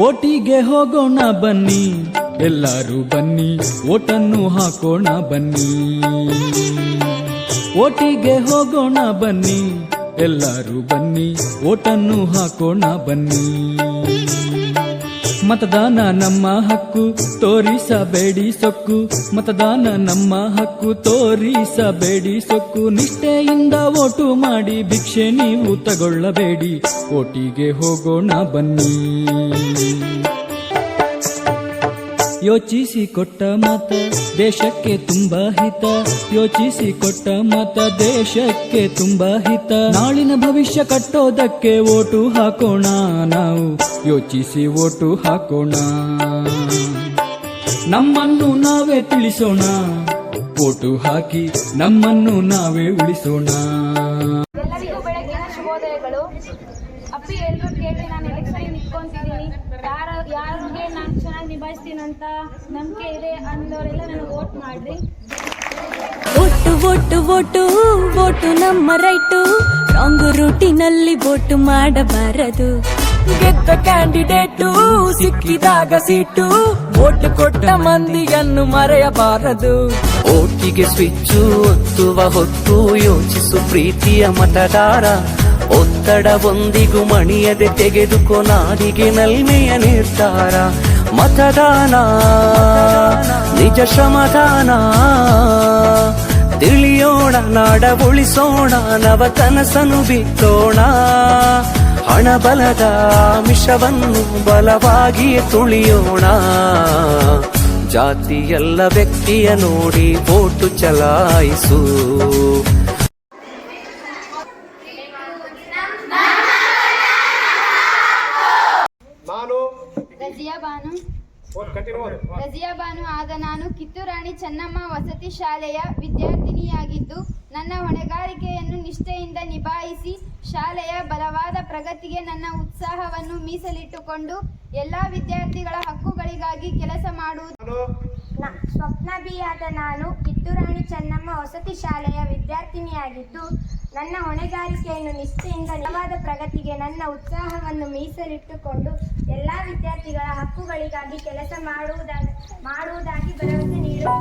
ಓಟಿಗೆ ಹೋಗೋಣ ಬನ್ನಿ. ಎಲ್ಲರೂ ಬನ್ನಿ, ಓಟನ್ನು ಹಾಕೋಣ ಬನ್ನಿ. ಓಟಿಗೆ ಹೋಗೋಣ ಬನ್ನಿ, ಎಲ್ಲರೂ ಬನ್ನಿ, ಓಟನ್ನು ಹಾಕೋಣ ಬನ್ನಿ. ಮತದಾನ ನಮ್ಮ ಹಕ್ಕು, ತೋರಿಸಬೇಡಿ ಸೊಕ್ಕು. ಮತದಾನ ನಮ್ಮ ಹಕ್ಕು, ತೋರಿಸಬೇಡಿ ಸೊಕ್ಕು. ನಿಷ್ಠೆಯಿಂದ ಓಟು ಮಾಡಿ ಭಿಕ್ಷೆ ನೀವು ತಗೊಳ್ಳಬೇಡಿ. ಓಟಿಗೆ ಹೋಗೋಣ ಬನ್ನಿ. ಯೋಚಿಸಿ ಕೊಟ್ಟ ಮತ ದೇಶಕ್ಕೆ ತುಂಬ ಹಿತ. ಯೋಚಿಸಿ ಕೊಟ್ಟ ಮತ ದೇಶಕ್ಕೆ ತುಂಬ ಹಿತ. ನಾಳಿನ ಭವಿಷ್ಯ ಕಟ್ಟೋದಕ್ಕೆ ಓಟು ಹಾಕೋಣ ನಾವು. ಯೋಚಿಸಿ ಓಟು ಹಾಕೋಣ. ನಮ್ಮನ್ನು ನಾವೇ ತಿಳಿಸೋಣ. ಓಟು ಹಾಕಿ ನಮ್ಮನ್ನು ನಾವೇ ಉಳಿಸೋಣ. ಎಲ್ಲರಿಗೂ ಶುಭೋದಯಗಳು. ಅಪ್ಪಿ ಎಲ್ಲರೂ ಕೇಳಿ, ನಾನು ಎಲೆಕ್ಷನ್ ನಿಂತ್ಕೊಂತಿದ್ದೀನಿ ಯಾರು ಯಾರಿಗೆ ನಾನು ಚೆನ್ನಾಗಿ ನಿಭಾಯಿಸ್ತೀನಂತ ನಂಬಿಕೆ ಇದೆ ಅಂದವರೆಲ್ಲ ನನಗೆ ವೋಟ್ ಮಾಡ್ರಿ. ಒಟ್ಟು ಒಟ್ಟು ಒಟ್ಟು ಒಟ್ಟು ನಮ್ಮ ರೈಟು. ರಾಂಗ್ ರೂಟಿನಲ್ಲಿ ಒಟ್ಟು ಮಾಡಬಾರದು. ಗೆದ್ದ ಕ್ಯಾಂಡಿಡೇಟು ಸಿಕ್ಕಿದಾಗ ಸಿಟ್ಟು ಓಟ್ ಕೊಟ್ಟ ಮಂದಿಯನ್ನು ಮರೆಯಬಾರದು. ಓಟಿಗೆ ಸ್ವಿಚ್ಚು ಒತ್ತುವ ಹೊತ್ತು ಯೋಚಿಸು ಪ್ರೀತಿಯ ಮತದಾರ. ಒತ್ತಡ ಒಂದಿಗೂ ಮಣಿಯದೆ ತೆಗೆದುಕೊ ನಾಡಿಗೆ ನಲ್ಮೆಯ ನಿರ್ಧಾರ. ಮತದಾನ, ನಿಜ ಶ್ರಮದಾನ, ತಿಳಿಯೋಣ ನಾಡ ಉಳಿಸೋಣ ನವ ಕನಸನು ಬಿತ್ತೋಣ ಹಣ ಬಲದ ಮಿಷವನ್ನು ಬಲವಾಗಿ ತುಳಿಯೋಣ. ಜಾತಿಯಲ್ಲ ವ್ಯಕ್ತಿಯ ನೋಡಿ, ಓಟು ಚಲಾಯಿಸು ನಾನು ರಜಿಯಾ ಬಾನು. ರಜಿಯಾ ಆದ ನಾನು ಕಿತ್ತೂರಾಣಿ ಚೆನ್ನಮ್ಮ ವಸತಿ ಶಾಲೆಯ ವಿದ್ಯಾರ್ಥಿನಿಯಾಗಿದ್ದು ನನ್ನ ಹೊಣೆಗಾರಿಕೆಯನ್ನು ನಿಷ್ಠೆಯಿಂದ ನಿಭಾಯಿಸಿ ಶಾಲೆಯ ಬಲವಾದ ಪ್ರಗತಿಗೆ ನನ್ನ ಉತ್ಸಾಹವನ್ನು ಮೀಸಲಿಟ್ಟುಕೊಂಡು ಎಲ್ಲ ವಿದ್ಯಾರ್ಥಿಗಳ ಹಕ್ಕುಗಳಿಗಾಗಿ ಕೆಲಸ ಮಾಡುವುದು. ಸ್ವಪ್ನ ಬಿಯಾದ ಸ್ವಪ್ನಬಿಯಾದ ನಾನು ಕಿತ್ತೂರಾಣಿ ಚೆನ್ನಮ್ಮ ವಸತಿ ಶಾಲೆಯ ವಿದ್ಯಾರ್ಥಿನಿಯಾಗಿದ್ದು ನನ್ನ ಹೊಣೆಗಾರಿಕೆಯನ್ನು ನಿಷ್ಠೆಯಿಂದ ನಿಜವಾದ ಪ್ರಗತಿಗೆ ನನ್ನ ಉತ್ಸಾಹವನ್ನು ಮೀಸಲಿಟ್ಟುಕೊಂಡು ಎಲ್ಲಾ ವಿದ್ಯಾರ್ಥಿಗಳ ಹಕ್ಕುಗಳಿಗಾಗಿ ಕೆಲಸ ಮಾಡುವುದಾಗಿ ಮಾಡುವುದಾಗಿ ಭರವಸೆ ನೀಡು.